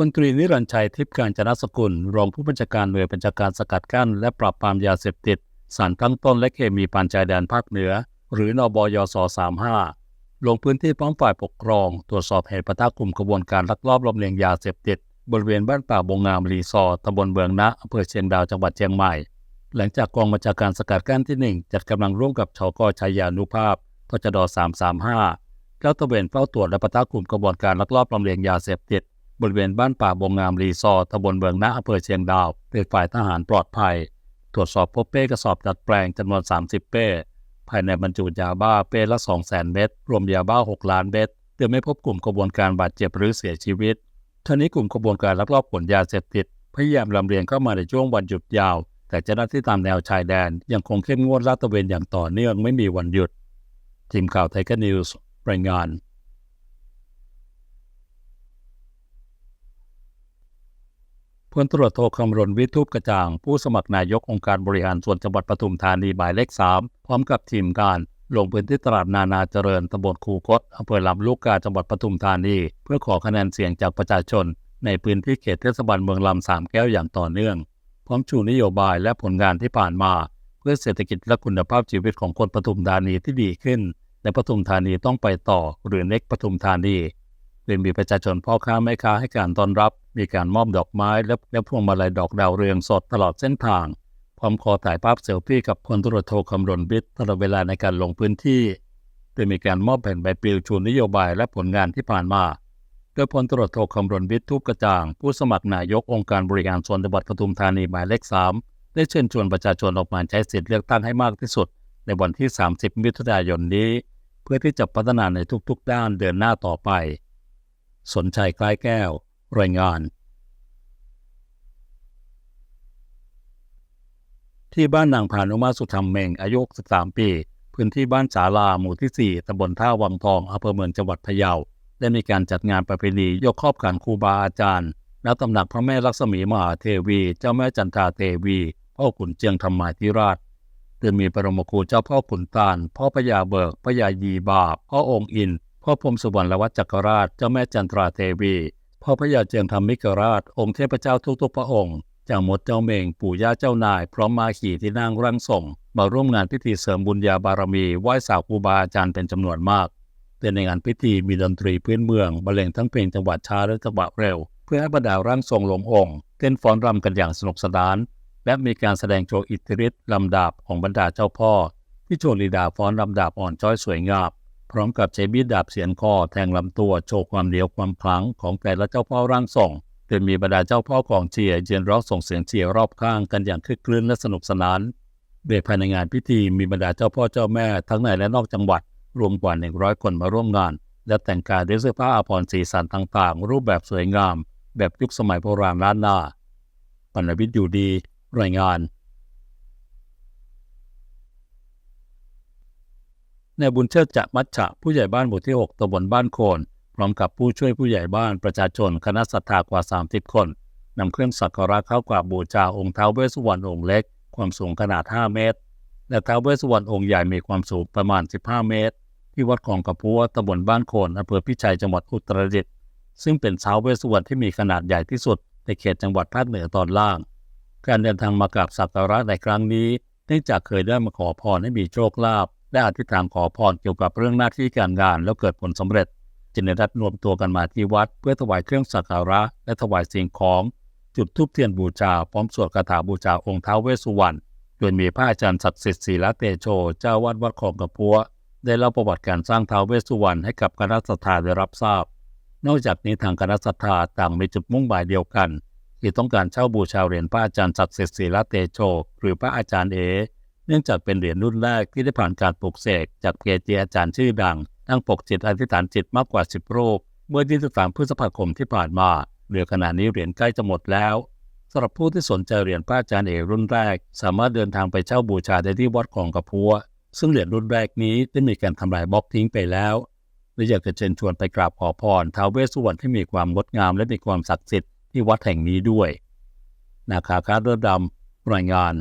พลตรีนิรันชัยทิพย์การจนสกุล รองผู้บัญชาการหน่วยบัญชาการสกัดกั้น และปราบปรามยาเสพติดสารตั้งต้นและเคมีปานชายแดนภาคเหนือ หรือนบยศ35 ลงพื้นที่พร้อมฝ่ายปกครอง ตรวจสอบเหตุปะทะกลุ่มกระบวนการลักลอบลำเลียงยาเสพติด บริเวณบ้านป่าบงงามรีสอร์ตำบลเบืองนะอำเภอเชียงดาวจังหวัดเชียงใหม่ หลังจากกองบัญชาการสกัดกั้นที่ 1 จัดกำลังร่วมกับชกชัยานุภาพทจด335แล้วตะเวนเฝ้าตรวจและปะทะกลุ่มกระบวนการลักลอบลำเลียงยาเสพติด บริเวณบ้านป่าบงงามรีสอร์ตำบลเบืองนะอำเภอเชียงดาวโดยฝ่ายทหารปลอดภัย ตรวจสอบพบเป้กระสอบดัดแปลงจำนวน 30 เป้ ภายในบรรจุยาบ้าเป้ละ 200,000 เม็ดรวมยาบ้า 6 ล้านเม็ดโดยไม่พบกลุ่มกระบวนการบาดเจ็บหรือเสียชีวิตท่านี้กลุ่มกระบวนการลักลอบขนยาเสพติดพยายามลำเลียงเข้ามาในช่วงวันหยุดยาว แต่เจ้าหน้าที่ตามแนวชายแดน ยังคงเข้มงวดลาดตระเวนอย่างต่อเนื่องไม่มีวันหยุดทีมข่าวไทยกนิวส์รายงาน พลตรวจโทคำรณวิทูปกระจ่าง ผู้สมัครนายกองค์การบริหารส่วนจังหวัดปทุมธานีหมายเลข3พร้อมกับทีมงานลงพื้นที่ตลาดนานาเจริญตำบลคูคตอำเภอลำลูกกาจังหวัดปทุมธานี เพื่อขอคะแนนเสียงจากประชาชน ในพื้นที่เขตเทศบาลเมืองลำสามแก้วอย่างต่อเนื่อง พร้อมชูนโยบายและผลงานที่ผ่านมา เพื่อเศรษฐกิจและคุณภาพชีวิตของคนปทุมธานีที่ดีขึ้น และปทุมธานีต้องไปต่อหรือเน็กปทุมธานี โดยมีประชาชนพ่อค้าแม่ค้าให้การต้อนรับ มีการมอบดอกไม้และและพวงมาลัยดอกดาวเรืองสดตลอดเส้นทาง พร้อมขอถ่ายภาพเซลฟี่กับพลตรวจโทคำรณวิทย์ตลอดเวลาในการลงพื้นที่โดยมีการมอบแผ่นใบปลิวชูนโยบายและผลงานที่ผ่านมา โดยพลตรวจโทคำรณวิทย์ทุบกระจ่าง ผู้สมัครนายกองค์การบริหารส่วนจังหวัดปทุมธานีหมายเลข3ได้เชิญชวนประชาชนออกมาใช้สิทธิเลือกตั้งให้มากที่สุด ในวันที่ 30 มิถุนายนนี้ เพื่อที่จะพัฒนาในทุกๆด้านเดินหน้าต่อไป สนใจคล้แก้ว รายงาน ที่บ้านนางพานุมาสุธรรมเมงอายุ63ปี พื้นที่บ้านสาลาหมู่ที่ 4ตำบลท่าวังทองอำเภอเมืองจังหวัดพะเยา ได้มีการจัดงานประเพณียกครอบขันครูบาอาจารย์ณตำหนักพระแม่ลักษมีมหาเทวี เจ้าแม่จันทาเทวีพ่อขุนเจียงธรรมาธิราชโดยมีปรมครูเจ้าพ่อขุนตาลพ่อพญาเบิกพญายีบาพ่อองค์อิน พ่อพรมสุวรรณวัจจักรราชเจ้าแม่จันทราเทวีพ่อพญาเจียงธรรมิกราช องค์เทพเจ้าทุกๆพระองค์เจ้ามดเจ้าเมงปู่ย่าเจ้านาย พร้อมมาขี่ที่นั่งร่างส่ง มาร่วมงานพิธีเสริมบุญญาบารมีไหว้สาวครูบาอาจารย์เป็นจำนวนมากโดยในงานพิธีมีดนตรีพื้นเมืองบรรเลงทั้งเพลงจังหวะช้าและจังหวะเร็ว เพื่อให้บรรดาร่างทรงหลงองค์เต้นฟ้อนรำกันอย่างสนุกสนาน และมีการแสดงโชว์อิทธิฤทธิ์ลำดาบของบรรดาเจ้าพ่อ ที่โชว์ลีดาฟ้อนลำดาบอ่อนจ้อยสวยงาม พร้อมกับใช้มีดดาบเสียนคอแทงลำตัวโชว์ความเหนียวความพลังของแต่ละเจ้าพ่อร่างทรงโดยมีบรรดาเจ้าพ่อกองเชียร์ยืนร้องส่งเสียงเชียร์รอบข้างกันอย่างคึกคลื้นและสนุกสนานโดยภายในงานพิธีมีบรรดาเจ้าพ่อเจ้าแม่ทั้งในและนอกจังหวัด รวมกว่า 100 คนมาร่วมงาน และแต่งกายด้วยเสื้อผ้าอาภรณ์สีสันต่างๆ รูปแบบสวยงาม แบบยุคสมัยโบราณล้านนาปัณวิทย์อยู่ดี รายงาน ในบุญเชิดจะมัชฉะผู้ใหญ่บ้านหมู่ที่ 6ตำบลบ้านโคน พร้อมกับผู้ช่วยผู้ใหญ่บ้านประชาชน คณะศรัทธากว่า 30 คนนำเครื่องสักการะเข้ากราบบูชาองค์ท้าวเวสสุวรรณองค์เล็ก ความสูงขนาด 5 เมตร และท้าวเวสสุวรรณองค์ใหญ่มีความสูงประมาณ 15 เมตร ที่วัดของกระพัวตำบลบ้านโคนอำเภอพิชัยจังหวัดอุตรดิตถ์ซึ่งเป็นท้าวเวสสุวรรณที่มีขนาดใหญ่ที่สุดในเขตจังหวัดภาคเหนือตอนล่าง การเดินทางมากราบสักการะในครั้งนี้ เนื่องจากเคยได้มาขอพรให้มีโชคลาภ และอธิษฐานขอพรเกี่ยวกับเรื่องหน้าที่การงาน แล้วเกิดผลสำเร็จจึงได้นัดรวมตัวกันมาที่วัด เพื่อถวายเครื่องสักการะ และถวายสิ่งของจุดธูปเทียนบูชาพร้อมสวดคาถาบูชาองค์ท้าวเวสสุวรรณโดยมีพระอาจารย์ศักดิ์สิทธิ์ศีละเตโช เจ้าวัดวัดของกระพัวได้เล่าประวัติการสร้างท้าวเวสสุวรรณให้กับคณะศรัทธาได้รับทราบ นอกจากนี้ทางคณะศรัทธาต่างมีจุดมุ่งหมายเดียวกันที่ต้องการเช่าบูชาเหรียญพระอาจารย์ศักดิ์สิทธิ์ศีละเตโช หรือพระอาจารย์เอ เนื่องจากเป็นเหรียญรุ่นแรกที่ได้ผ่านการปลูกเสกจากเกจิอาจารย์ชื่อดังตั้งปกจิตอธิษฐานจิตมากกว่า 10 รูป เมื่อ 23 พฤษภาคมที่ผ่านมาเหลือขณะนี้เหรียญใกล้จะหมดแล้วสำหรับผู้ที่สนใจเหรียญพระอาจารย์เอกรุ่นแรก สามารถเดินทางไปเช่าบูชาได้ที่วัดของกระพัว ซึ่งเหรียญรุ่นแรกนี้ได้มีการทำลายบล็อกทิ้งไปแล้วและอยากจะเชิญชวนไปกราบขอพรท้าวเวสสุวรรณที่มีความงดงามและมีความศักดิ์สิทธิ์ที่วัดแห่งนี้ด้วย นาคาคาเรือดำรายงาน